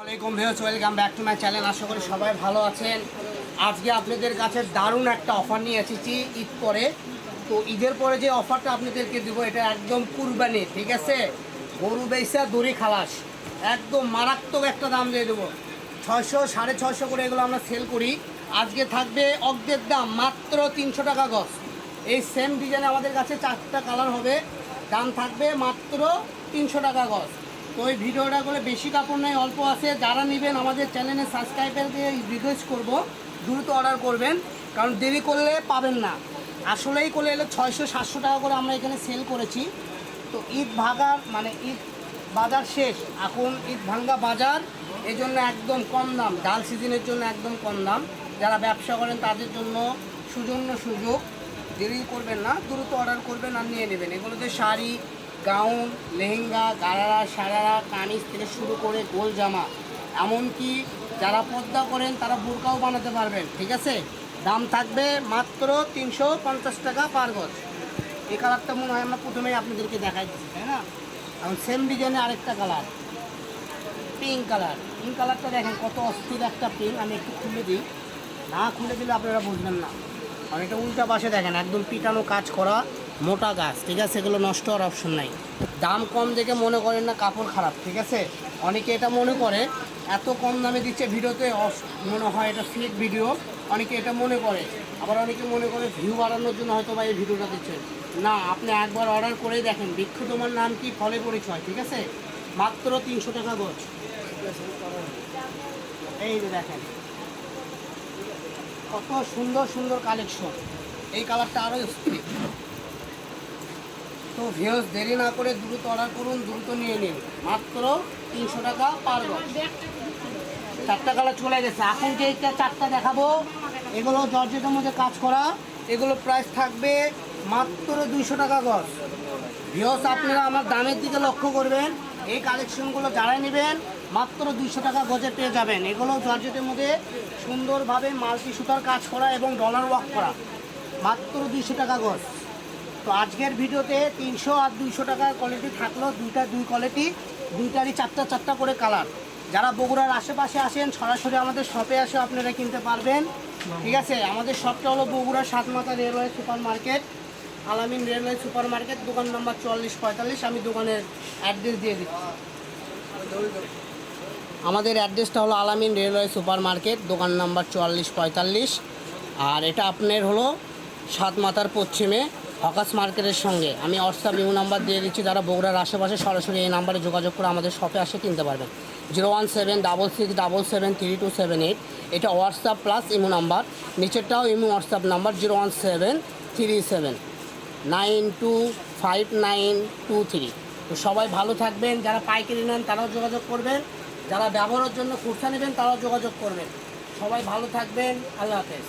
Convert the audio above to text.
আসসালামাইকুম viewers, welcome back to my channel. আশা করি সবাই ভালো আছেন। আজকে আপনাদের কাছে দারুণ একটা অফার নিয়ে এসেছি ঈদ পরে। তো ঈদের পরে যে অফারটা আপনাদেরকে দেবো, এটা একদম কুরবানি, ঠিক আছে? গরু বেসা দড়ি খালাস। একদম মারাত্মক একটা দাম দিয়ে দেবো। ছয়শো, সাড়ে ছয়শো করে এগুলো আমরা সেল করি। আজকে থাকবে অর্ধেক দাম মাত্র তিনশো টাকা গজ। এই সেম ডিজাইনে আমাদের কাছে চারটা কালার হবে। দাম থাকবে মাত্র তিনশো টাকা গজ। তো ওই ভিডিওটা করে বেশি কাপড় নেই, অল্প আছে। যারা নেবেন আমাদের চ্যানেলে সাবস্ক্রাইবার দিয়ে রিকোয়েস্ট করব, দ্রুত অর্ডার করবেন, কারণ দেরি করলে পাবেন না। আসলেই করলে এলে ছয়শো, সাতশো টাকা করে আমরা এখানে সেল করেছি। তো ঈদ ভাগার মানে ঈদ বাজার শেষ, এখন ঈদ ভাঙ্গা বাজার এই জন্য একদম কম দাম, ডাল সিজনের জন্য একদম কম দাম। যারা ব্যবসা করেন তাদের জন্য সুজন্য সুযোগ, দেরি করবেন না, দ্রুত অর্ডার করবেন আর নিয়ে নেবেন। এগুলোতে শাড়ি গাউন, লেহেঙ্গা, গারারা, সারারা, কামিজ থেকে শুরু করে গোল জামা। এমনকি যারা পর্দা করেন, তারা বোরকাও বানাতে পারবেন, ঠিক আছে? দাম থাকবে মাত্র তিনশো পঞ্চাশ টাকা পার গজ। এই কালারটা মনে হয় আমরা প্রথমেই আপনাদেরকে দেখাই দিচ্ছি, তাই না? এখন সেম ডিজাইনে আরেকটা কালার পিঙ্ক কালার। পিঙ্ক কালারটা দেখেন, কত অস্থির একটা পিঙ্ক আমি একটু খুলে দিই। না খুলে দিলে আপনারা বুঝবেন না। এটা উল্টা পাশে দেখেন, একদম পিটানো কাজ করা। মোটা গাছ, ঠিক আছে? এগুলো নষ্ট হওয়ার অপশন নাই। দাম কম দেখে মনে করেন না কাপড় খারাপ, ঠিক আছে? অনেকে এটা মনে করে, এত কম দামে দিচ্ছে ভিডিওতে মনে হয় এটা ফেক ভিডিও অনেকে এটা মনে করে, আবার অনেকে মনে করে ভিউ বাড়ানোর জন্য হয়তো বা এই ভিডিওটা দিচ্ছে না, আপনি একবার অর্ডার করেই দেখেন বৃক্ষ তোমার নাম কি, ফলে পরিচয়, ঠিক আছে? মাত্র তিনশো টাকা গজ। এই যে দেখেন। কত সুন্দর সুন্দর কালেকশন এই কালারটা আরও তো ভিউজ দেরি না করে দ্রুত অর্ডার করুন, দ্রুত নিয়ে নিন। মাত্র তিনশো টাকা পার চারটা কালার চলে গেছে। এখন যে চারটা দেখাবো, এগুলো জর্জেটের মধ্যে কাজ করা। এগুলো প্রাইস থাকবে মাত্র দুইশো টাকা গজ। ভিওস আপনারা আমার দামের দিকে লক্ষ্য করবেন। এই কালেকশনগুলো যারা নেবেন, মাত্র দুইশো টাকা গজে পেয়ে যাবেন। এগুলো জর্জেটের মধ্যে সুন্দরভাবে মাল্টি সুতার কাজ করা এবং ডলার ওয়ার্ক করা। মাত্র দুইশো টাকা গজ। তো আজকের ভিডিওতে তিনশো আর দুইশো টাকার কোয়ালিটি থাকল। দুইটা দুই কোয়ালিটি দুইটারই চারটা চারটা করে কালার যারা বগুড়ার আশেপাশে আসেন, সরাসরি আমাদের শপে আসে আপনারা কিনতে পারবেন। ঠিক আছে? আমাদের শপটা হলো বগুড়ার Satmatha railway super market Alamin railway super market দোকান নম্বর চুয়াল্লিশ পঁয়তাল্লিশ। আমি দোকানের অ্যাড্রেস দিয়ে দিচ্ছি। আমাদের অ্যাড্রেসটা হলো আলামিন রেলওয়ে সুপার মার্কেট দোকান নাম্বার চুয়াল্লিশ পঁয়তাল্লিশ। আর এটা আপনার হলো সাত মাথার পশ্চিমে হকাস মার্কেটের সঙ্গে। আমি হোয়াটসঅ্যাপ ইউ নাম্বার দিয়ে দিচ্ছি, যারা বগুড়ার আশেপাশে সরাসরি এই নাম্বারে যোগাযোগ করে আমাদের শপে আসে কিনতে পারবেন। Zero one seven double six double seven three two seven eight. এটা WhatsApp plus imo number. নিচেরটাও imo WhatsApp number, zero one seven three seven nine two five nine two three. তো সবাই ভালো থাকবেন। যারা পাইকারি নেন, তারাও যোগাযোগ করবেন। যারা ব্যবহারের জন্য খুচরা নেবেন, তারাও যোগাযোগ করবেন। সবাই ভালো থাকবেন। আল্লাহ হাফেজ।